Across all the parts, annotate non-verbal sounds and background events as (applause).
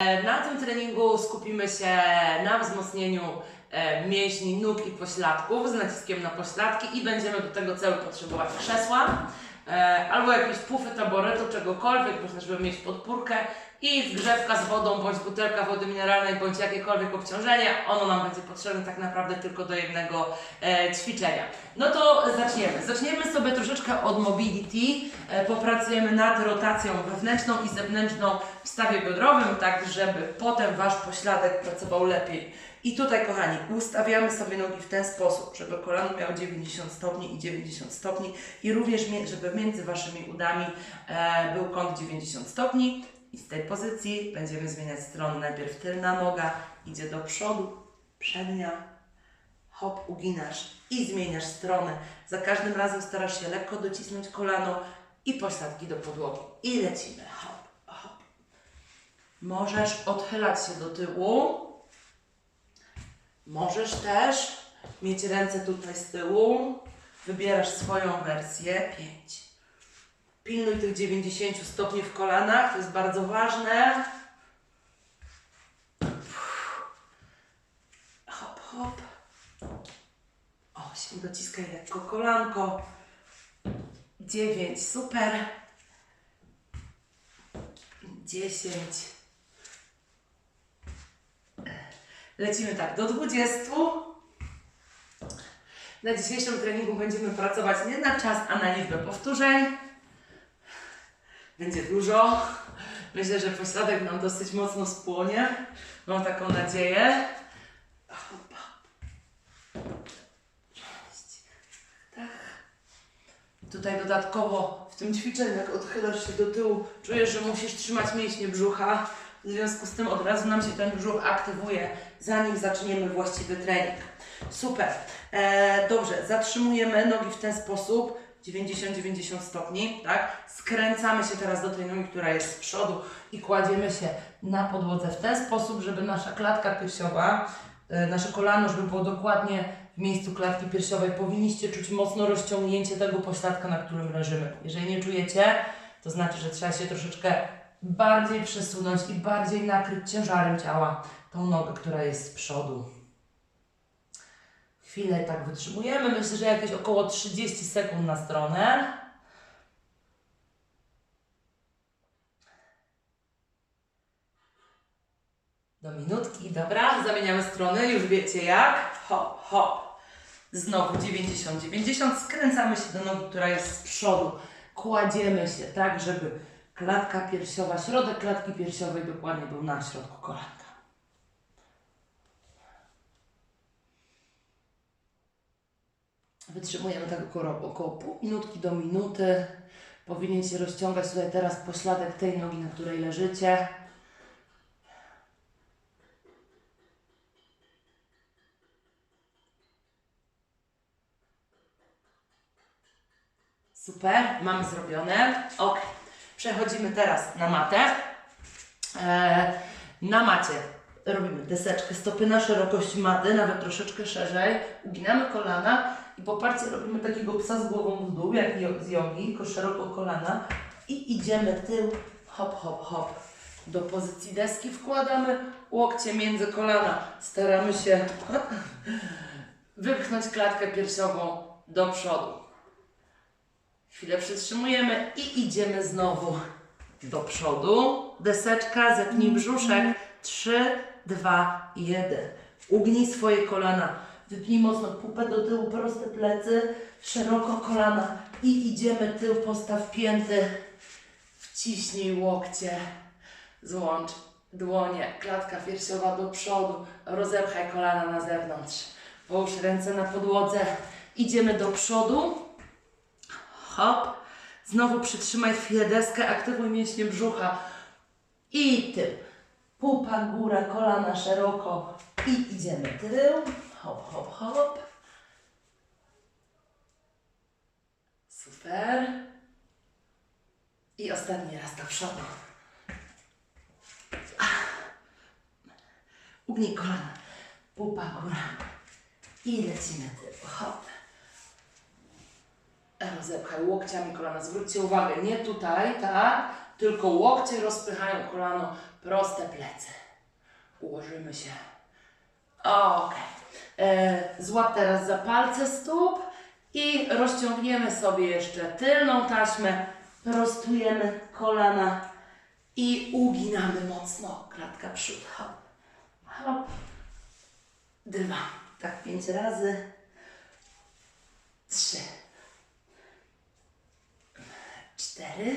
E, Na tym treningu skupimy się na wzmocnieniu e, mięśni nóg i pośladków z naciskiem na pośladki i będziemy do tego celu potrzebować krzesła e, albo jakieś pufy, taboretu, czegokolwiek, żeby mieć podpórkę i zgrzewka z wodą, bądź butelka wody mineralnej, bądź jakiekolwiek obciążenie. Ono nam będzie potrzebne tak naprawdę tylko do jednego e, ćwiczenia. No to zaczniemy. Zaczniemy sobie troszeczkę od mobility. E, popracujemy nad rotacją wewnętrzną i zewnętrzną w stawie biodrowym, tak żeby potem Wasz pośladek pracował lepiej. I tutaj, kochani, ustawiamy sobie nogi w ten sposób, żeby kolano miało 90 stopni i 90 stopni i również, żeby między Waszymi udami e, był kąt 90 stopni. I z tej pozycji będziemy zmieniać stronę. Najpierw tylna noga idzie do przodu, przednia, hop, uginasz i zmieniasz stronę. Za każdym razem starasz się lekko docisnąć kolano i pośladki do podłogi. I lecimy. Hop, hop. Możesz odchylać się do tyłu. Możesz też mieć ręce tutaj z tyłu. Wybierasz swoją wersję. 5. Pilnuj tych 90 stopni w kolanach, to jest bardzo ważne. Hop, hop. 8, dociskaj lekko kolanko. 9, super. 10. Lecimy tak, do 20. Na dzisiejszym treningu będziemy pracować nie na czas, a na liczbę powtórzeń. Będzie dużo. Myślę, że pośladek nam dosyć mocno spłonie. Mam taką nadzieję. Tutaj dodatkowo w tym ćwiczeniu, jak odchylasz się do tyłu, czujesz, że musisz trzymać mięśnie brzucha. W związku z tym od razu nam się ten brzuch aktywuje, zanim zaczniemy właściwy trening. Super. E, dobrze, zatrzymujemy nogi w ten sposób. 90-90 stopni, tak? Skręcamy się teraz do tej nogi, która jest z przodu i kładziemy się na podłodze w ten sposób, żeby nasza klatka piersiowa, e, nasze kolano, żeby było dokładnie w miejscu klatki piersiowej. Powinniście czuć mocno rozciągnięcie tego pośladka, na którym leżymy. Jeżeli nie czujecie, to znaczy, że trzeba się troszeczkę bardziej przesunąć i bardziej nakryć ciężarem ciała tą nogę, która jest z przodu. Chwilę tak wytrzymujemy. Myślę, że jakieś około 30 sekund na stronę. Do minutki, dobra. Zamieniamy strony, już wiecie jak. Hop, hop. Znowu 90, 90. Skręcamy się do nogi, która jest z przodu. Kładziemy się tak, żeby klatka piersiowa, środek klatki piersiowej dokładnie był na środku kolanka. Wytrzymujemy tak około, około pół minutki do minuty. Powinien się rozciągać tutaj teraz pośladek tej nogi, na której leżycie. Super, mamy zrobione. Ok, przechodzimy teraz na matę. E, na macie robimy deseczkę, stopy na szerokość maty, nawet troszeczkę szerzej. Uginamy kolana poparcie robimy takiego psa z głową w dół, jak z jogi, tylko szeroko kolana. I idziemy tył, hop, hop, hop. Do pozycji deski wkładamy łokcie między kolana. Staramy się (laughs) wypchnąć klatkę piersiową do przodu. Chwilę przytrzymujemy i idziemy znowu do przodu. Deseczka, zepnij brzuszek. 3, 2, 1. Ugnij swoje kolana. Wypnij mocno pupę do tyłu, proste plecy, szeroko kolana i idziemy tył, postaw pięty. Wciśnij łokcie. Złącz dłonie, klatka piersiowa do przodu. Rozepchaj kolana na zewnątrz. Połóż ręce na podłodze. Idziemy do przodu. Hop. Znowu przytrzymaj chwilę deskę, aktywuj mięśnie brzucha. I tył. Pupa, góra, kolana szeroko. I idziemy tył. Hop, hop, hop. Super. I ostatni raz do przodu. Ugnij kolana. Pupa, góra. I lecimy. Hop. Rozepchaj łokciami kolana. Zwróćcie uwagę, nie tutaj, tak? tylko łokcie rozpychają kolano, proste plecy. Ułożymy się. Ok. E, złap teraz za palce stóp i rozciągniemy sobie jeszcze tylną taśmę. Prostujemy kolana i uginamy mocno. Klatka przód. Hop. Hop. Dwa. Tak pięć razy. Trzy. Cztery.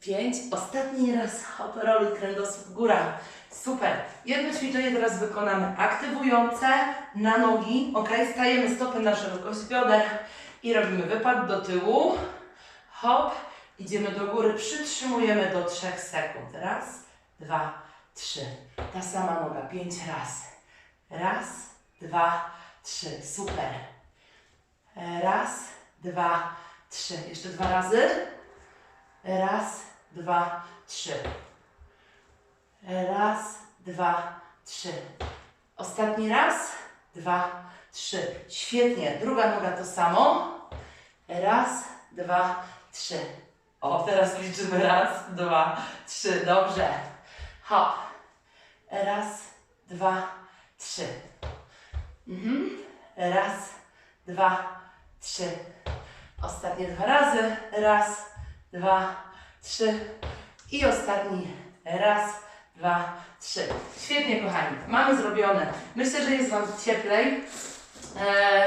Pięć. Ostatni raz hop, roluj kręgosłup góra. Super. Jedno ćwiczenie teraz wykonamy aktywujące na nogi. Ok, stajemy stopy na szerokość bioder i robimy wypad do tyłu. Hop. Idziemy do góry, przytrzymujemy do 3 sekund. Raz, dwa, trzy. Ta sama noga, pięć razy. Raz, dwa, trzy. Super. Raz, dwa, trzy. Jeszcze dwa razy. Raz, dwa, trzy. Raz, dwa, trzy. Ostatni raz, dwa, trzy. Świetnie. Druga noga to samo. Raz, dwa, trzy. O, teraz liczymy raz, dwa, trzy. Dobrze. Hop. Raz, dwa, trzy. Mhm. Raz, dwa, trzy. Ostatnie dwa razy. Raz, dwa, trzy. I ostatni raz, dwa, trzy. Świetnie, kochani. Mamy zrobione. Myślę, że jest Wam cieplej. E,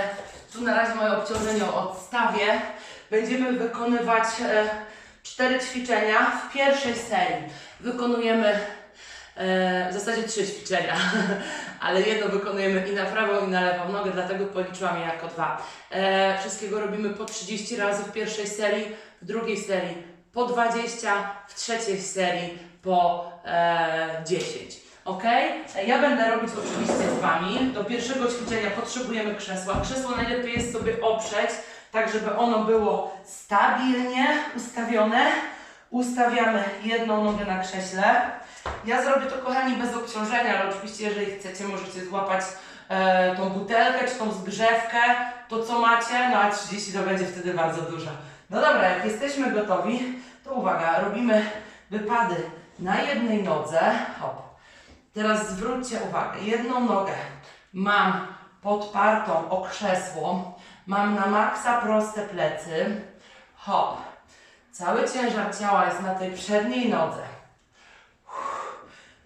tu na razie moje obciążenie odstawię. Będziemy wykonywać e, cztery ćwiczenia w pierwszej serii. Wykonujemy e, w zasadzie trzy ćwiczenia, (laughs) ale jedno wykonujemy i na prawą, i na lewą nogę, dlatego policzyłam je jako dwa. E, wszystkiego robimy po 30 razy w pierwszej serii, w drugiej serii po 20, w trzeciej serii po e, 10. Ok? Ja będę robić oczywiście z Wami. Do pierwszego ćwiczenia potrzebujemy krzesła. Krzesło najlepiej jest sobie oprzeć, tak żeby ono było stabilnie ustawione. Ustawiamy jedną nogę na krześle. Ja zrobię to, kochani, bez obciążenia, ale oczywiście, jeżeli chcecie, możecie złapać e, tą butelkę czy tą zgrzewkę, to co macie, no a 30 to będzie wtedy bardzo dużo. No dobra, jak jesteśmy gotowi, to uwaga, robimy wypady na jednej nodze. Hop. Teraz zwróćcie uwagę, jedną nogę mam podpartą o krzesło, mam na maksa proste plecy. Hop. Cały ciężar ciała jest na tej przedniej nodze.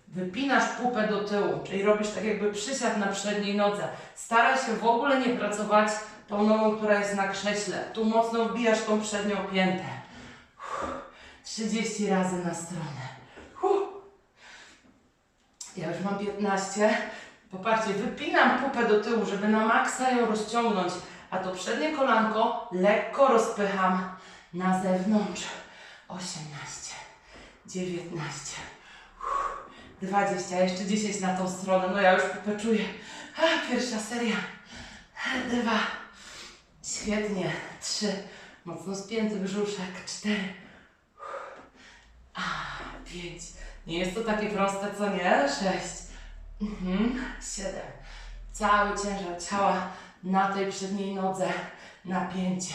Wypinasz pupę do tyłu, czyli robisz tak jakby przysiad na przedniej nodze. Staraj się w ogóle nie pracować tą nogą, która jest na krześle. Tu mocno wbijasz tą przednią piętę. 30 razy na stronę. Ja już mam 15. Popatrzcie, wypinam pupę do tyłu, żeby na maksa ją rozciągnąć, a to przednie kolanko lekko rozpycham na zewnątrz. 18, 19, 20, jeszcze 10 na tą stronę. No ja już pupę czuję. A, pierwsza seria. Dwa. Świetnie. Trzy. Mocno spięty brzuszek. Cztery. A, pięć. Nie jest to takie proste, co nie? Sześć. Mhm. Siedem. Cały ciężar ciała na tej przedniej nodze. Napięcie.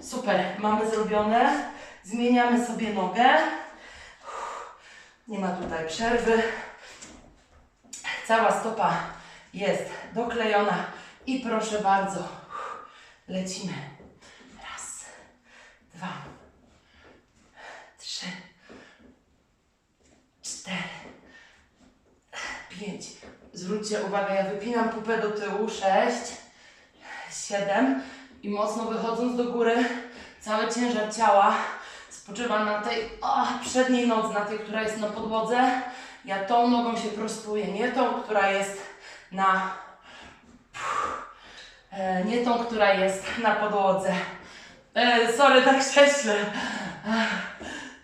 Super. Mamy zrobione. Zmieniamy sobie nogę. Nie ma tutaj przerwy. Cała stopa jest doklejona i proszę bardzo, lecimy. Raz, dwa, trzy, cztery, pięć. Zwróćcie uwagę, ja wypinam pupę do tyłu. Sześć, siedem i mocno wychodząc do góry, cały ciężar ciała spoczywa na tej o, przedniej nodze, na tej, która jest na podłodze. Ja tą nogą się prostuję, nie tą, która jest na. E, nie tą, która jest na podłodze. E, sorry, tak krześle.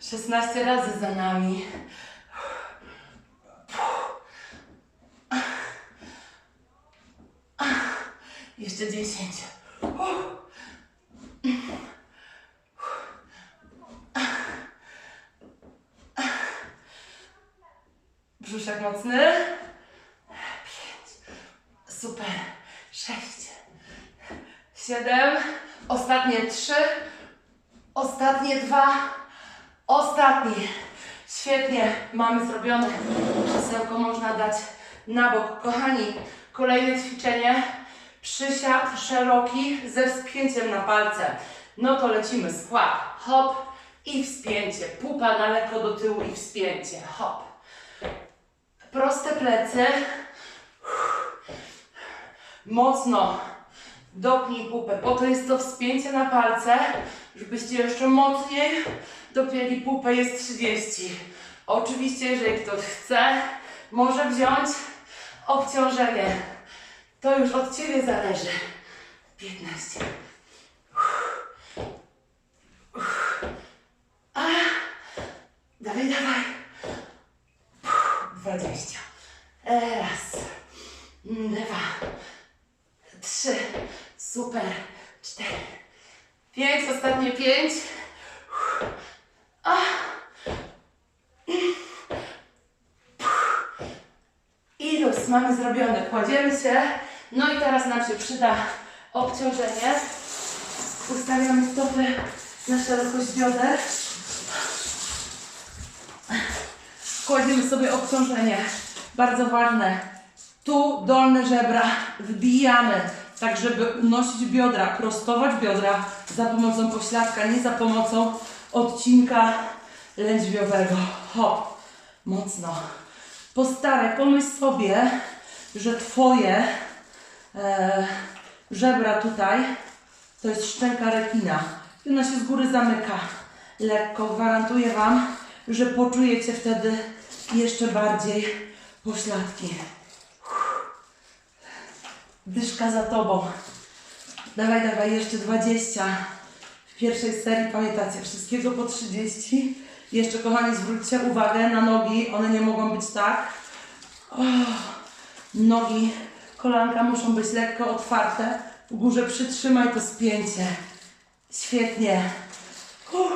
16 razy za nami. Jeszcze 10. Brzuszek mocny. Super. Sześć. Siedem. Ostatnie trzy. Ostatnie dwa. Ostatni. Świetnie. Mamy zrobione. Krzesełko można dać na bok. Kochani, kolejne ćwiczenie. Przysiad szeroki ze wspięciem na palce. No to lecimy. Skład. Hop i wspięcie. Pupa na lekko do tyłu i wspięcie. Hop. Proste plecy. Mocno dopnij pupę. Po to jest to wspięcie na palce, żebyście jeszcze mocniej dopięli pupę. Jest 30. Oczywiście, jeżeli ktoś chce, może wziąć obciążenie. To już od Ciebie zależy. 15. A, dawaj, dawaj. 20. Raz, dwa, trzy, super, cztery, pięć, ostatnie pięć. A. Luz, mamy zrobione. Kładziemy się. No i teraz nam się przyda obciążenie. Ustawiamy stopy na szerokość bioder. Kładziemy sobie obciążenie. Bardzo ważne. Tu dolne żebra wbijamy, tak żeby unosić biodra, prostować biodra za pomocą pośladka, nie za pomocą odcinka lędźwiowego. Hop, mocno. Postaraj, pomyśl sobie, że Twoje e, żebra tutaj to jest szczęka rekina. I ona się z góry zamyka. Lekko. Gwarantuję Wam, że poczujecie wtedy jeszcze bardziej pośladki. Dyszka za Tobą. Dawaj, dawaj, jeszcze 20. W pierwszej serii pamiętacie, wszystkiego po 30. Jeszcze, kochani, zwróćcie uwagę na nogi. One nie mogą być tak. O, nogi, kolanka muszą być lekko otwarte. W górze przytrzymaj to spięcie. Świetnie. Uff,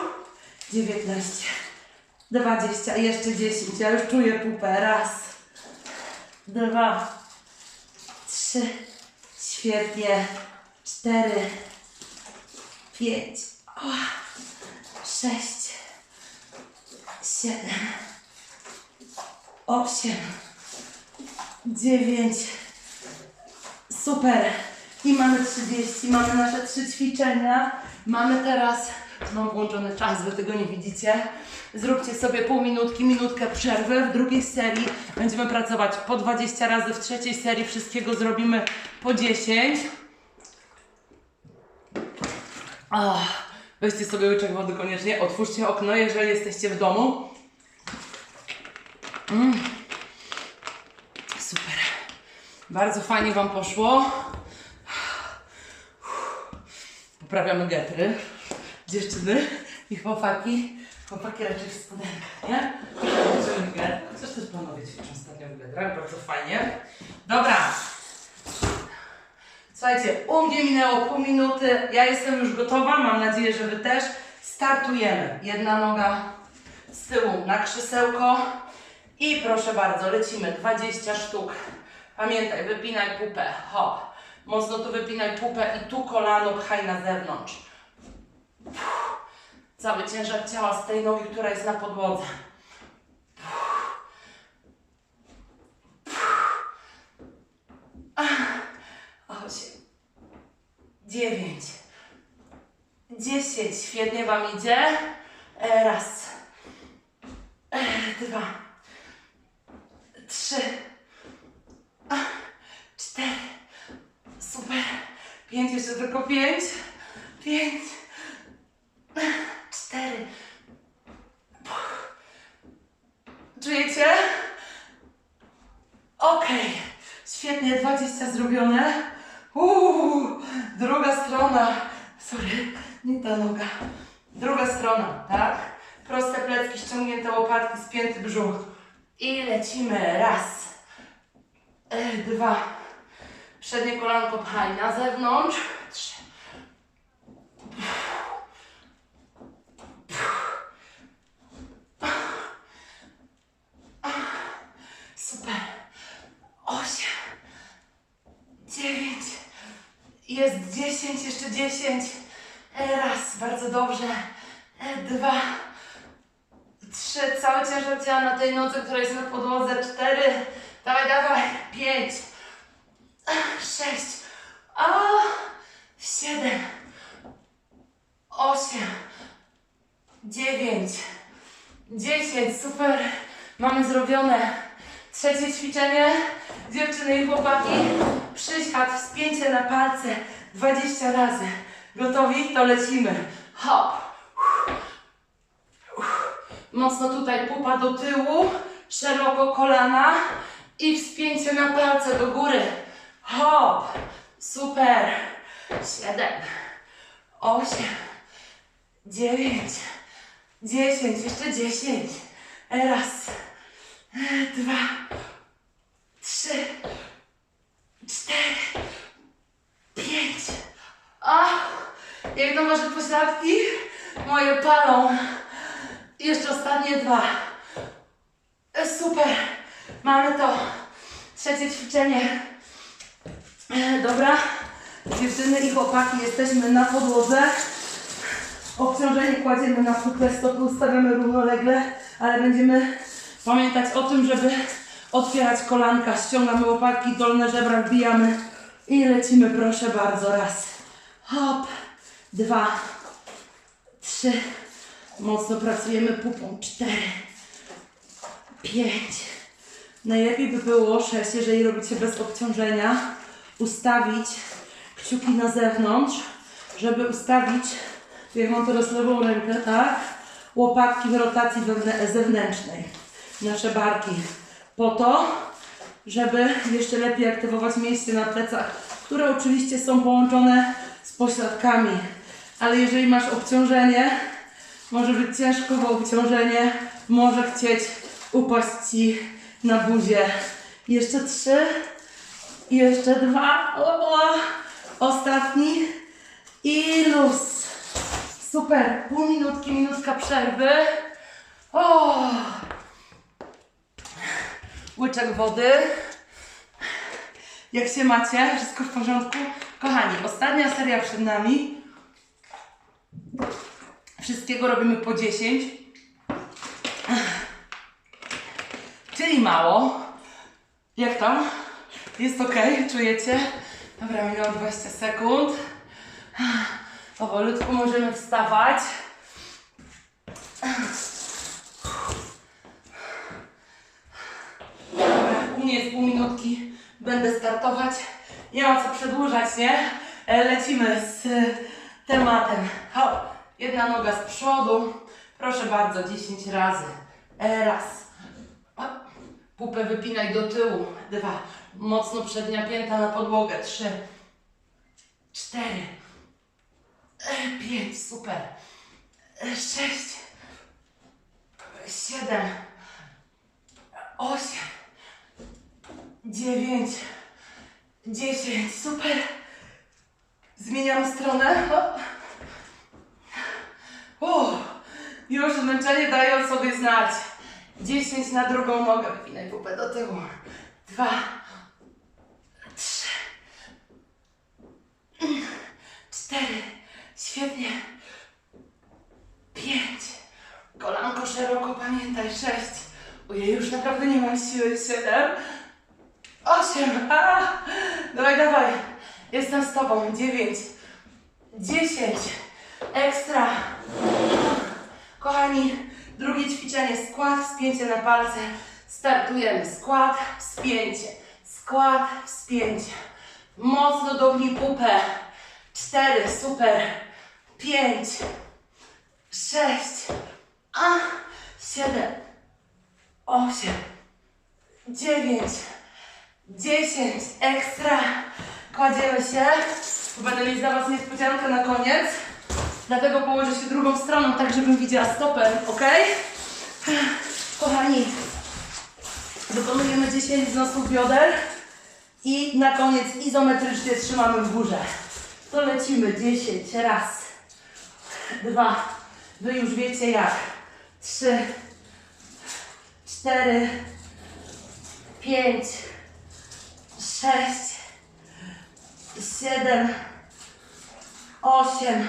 19. 20, jeszcze 10. Ja już czuję pupę. Raz, dwa, trzy. Świetnie. Cztery, pięć, o, sześć, siedem, osiem, dziewięć. Super. I mamy 30, mamy nasze trzy ćwiczenia. Mamy teraz, mam włączony czas, wy tego nie widzicie. Zróbcie sobie pół minutki, minutkę przerwy. W drugiej serii będziemy pracować po 20 razy, w trzeciej serii wszystkiego zrobimy po 10. Ach, weźcie sobie łyczek wody koniecznie, otwórzcie okno, jeżeli jesteście w domu. Mm. Super. Bardzo fajnie Wam poszło. Poprawiamy getry. Dziewczyny i chłopaki. Chłopaki raczej w spodenkach, nie? Coś też panowie ćwiczą ostatnio w getrach, bardzo fajnie. Dobra. Słuchajcie, u mnie minęło pół minuty. Ja jestem już gotowa, mam nadzieję, że Wy też. Startujemy. Jedna noga z tyłu na krzesełko. I proszę bardzo, lecimy 20 sztuk. Pamiętaj, wypinaj pupę. Hop. Mocno tu wypinaj pupę i tu kolano pchaj na zewnątrz. Uff. Cały ciężar ciała z tej nogi, która jest na podłodze. Osiem. Dziewięć. Dziesięć. Świetnie Wam idzie. E, Raz. E, Dwa. Trzy. Cztery. Super. Pięć, jeszcze tylko pięć. Pięć. Cztery. Czujecie? Okej. Świetnie, 20 zrobione. Uuu, druga strona. Sorry, nie ta noga. Druga strona, tak? Proste plecki, ściągnięte łopatki, spięty brzuch. I lecimy. Raz. E, dwa. Przednie kolanko pchaj na zewnątrz. Trzy. Super. Osiem. Dziewięć. Jest dziesięć, jeszcze dziesięć. E, Raz, bardzo dobrze. e, dwa, trzy, cały ciężar ciała na tej nodze, która jest na podłodze, cztery, dawaj, dawaj, pięć, sześć, a, siedem, osiem, dziewięć, dziesięć, super, mamy zrobione. Trzecie ćwiczenie, dziewczyny i chłopaki, przysiad, wspięcie na palce, 20 razy. Gotowi? To lecimy. Hop. Mocno tutaj pupa do tyłu, szeroko kolana i wspięcie na palce do góry. Hop. Super. Siedem, osiem, dziewięć, dziesięć, jeszcze dziesięć. Raz, dwa, trzy, cztery, pięć. A, jak na wasze pośladki? Moje palą. Jeszcze ostatnie dwa. E, Super. Mamy to. Trzecie ćwiczenie. E, Dobra. Dziewczyny i chłopaki, jesteśmy na podłodze. Obciążenie kładziemy na pukle stopy, ustawiamy równolegle, ale będziemy pamiętać o tym, żeby otwierać kolanka. Ściągamy łopatki, dolne żebra wbijamy i lecimy, proszę bardzo. Raz. Hop. Dwa. Trzy. Mocno pracujemy pupą. Cztery. Pięć. Najlepiej by było sześć, jeżeli robicie bez obciążenia, ustawić kciuki na zewnątrz, żeby ustawić, jak mam teraz lewą rękę, tak? Łopatki w rotacji zewnętrznej. Nasze barki. Po to, żeby jeszcze lepiej aktywować mięśnie na plecach, które oczywiście są połączone z pośladkami. Ale jeżeli masz obciążenie, może być ciężko, bo obciążenie może chcieć upaść Ci na buzię. Jeszcze trzy, jeszcze dwa, o, o. ostatni i luz. Super, pół minutki, minutka przerwy. O. Łyczek wody. Jak się macie? Wszystko w porządku? Kochani, ostatnia seria przed nami. Wszystkiego robimy po 10. Czyli mało. Jak tam? Jest ok? Czujecie? Dobra, minęło 20 sekund. Powolutku możemy wstawać. Dobra, u mnie jest pół minutki. Będę startować. Nie ma co przedłużać, nie? E, Lecimy z tematem. Hop. Jedna noga z przodu. Proszę bardzo, 10 razy. E, Raz. Pupę wypinaj do tyłu. Dwa. Mocno przednia pięta na podłogę. Trzy. Cztery. E, Pięć. Super. E, Sześć. Siedem. Osiem. Dziewięć. Dziesięć. Super. Zmieniam stronę. Hop. Uff, już zmęczenie daje sobie znać. 10 na drugą nogę. Wypinaj pupę do tyłu. Dwa. Trzy. Cztery. Świetnie. Pięć. Kolanko szeroko, pamiętaj. Sześć. Ojej, już naprawdę nie mam siły. Siedem. Osiem. A! Dawaj, dawaj. Jestem z tobą. Dziewięć. Dziesięć. Ekstra. Kochani, drugie ćwiczenie. Skład, wspięcie na palce. Startujemy. Skład, wspięcie. Skład, wspięcie. Mocno dognij pupę. Cztery, super. Pięć. Sześć. A, siedem. Osiem. Dziewięć. Dziesięć. Ekstra. Kładziemy się. Będę mieć dla Was niespodziankę na koniec. Dlatego położę się drugą stroną, tak żebym widziała stopę, ok? Kochani, wykonujemy 10 wznosów bioder i na koniec izometrycznie trzymamy w górze. To lecimy 10, raz, dwa, wy już wiecie jak, trzy, cztery, pięć, sześć, siedem, osiem,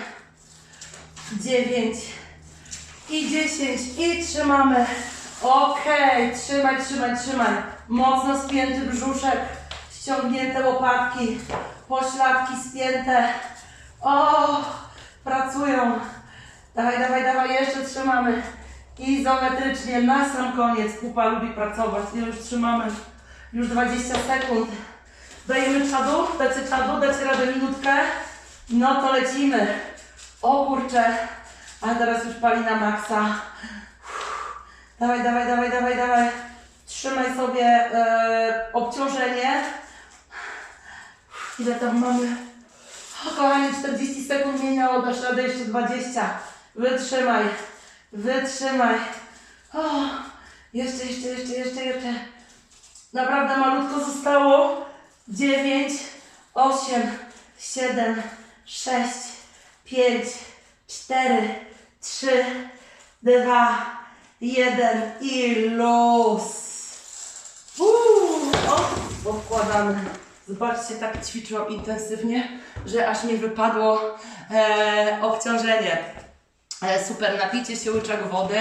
dziewięć, i 10 i trzymamy. Okej, trzymaj, trzymaj, trzymaj. Mocno spięty brzuszek, ściągnięte łopatki, pośladki spięte. O, pracują. Dawaj, dawaj, dawaj, jeszcze trzymamy. Izometrycznie, na sam koniec. Pupa lubi pracować. Ile już trzymamy? Już 20 sekund. Dajemy czadu? Dacie czadu? Dacie radę minutkę? No to lecimy. O kurczę. A teraz już pali na maksa. Dawaj, dawaj, dawaj, dawaj, dawaj. Trzymaj sobie e, obciążenie. Ile tam mamy? O, kochanie, 40 sekund minęło, dasz radę jeszcze 20. Wytrzymaj, wytrzymaj. O, jeszcze, jeszcze, jeszcze, jeszcze, jeszcze. Naprawdę malutko zostało. 9, 8, 7, 6, 5, 4, 3, 2, 1 i luz. Uuu. Zobaczcie, tak ćwiczyłam intensywnie, że aż mi wypadło e, obciążenie. E, super, napijcie się łyczek wody.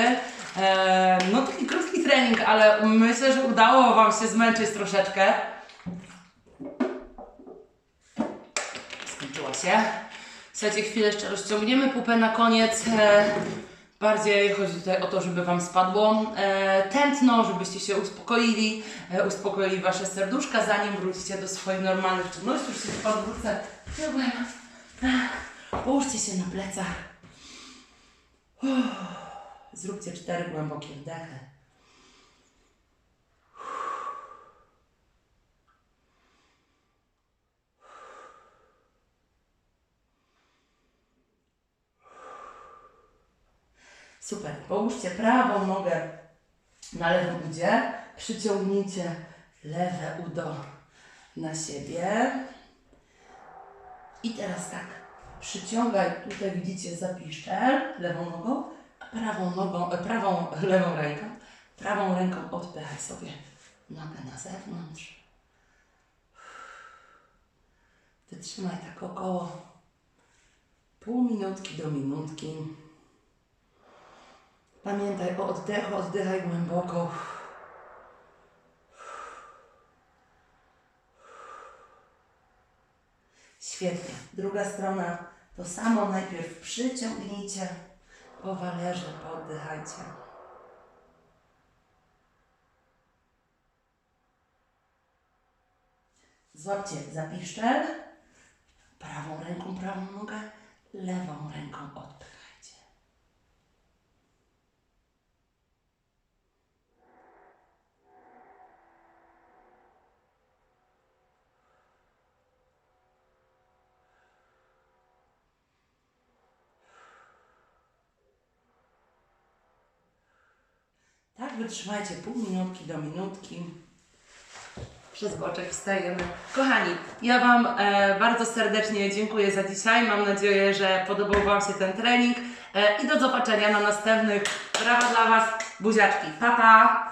E, no taki krótki trening, ale myślę, że udało Wam się zmęczyć troszeczkę. Skończyła się. Słuchajcie, chwilę jeszcze rozciągniemy pupę na koniec. E, bardziej chodzi tutaj o to, żeby Wam spadło e, tętno, żebyście się uspokoili, e, uspokoili Wasze serduszka, zanim wrócicie do swoich normalnych czynności. Już się podwrócę tyłem. Ech, Połóżcie się na plecach. Zróbcie cztery głębokie wdechy. Super. Połóżcie prawą nogę na lewym udzie. Przyciągnijcie lewe udo na siebie. I teraz tak. Przyciągaj, tutaj widzicie zapiszczel lewą nogą, a prawą nogą, e, prawą, (laughs) lewą ręką, prawą ręką odpychaj sobie nogę na zewnątrz. Wytrzymaj tak około pół minutki do minutki. Pamiętaj o oddechu, oddychaj głęboko. Świetnie. Druga strona to samo. Najpierw przyciągnijcie po walerze, pooddychajcie. Złapcie zapiszczel. Prawą ręką prawą nogę, lewą ręką odpychajcie. Tak, wytrzymajcie pół minutki do minutki. Przez boczek wstajemy. Kochani, ja Wam e, bardzo serdecznie dziękuję za dzisiaj. Mam nadzieję, że podobał Wam się ten trening e, i do zobaczenia na następnych. Brawa dla Was, buziaczki. Pa, pa!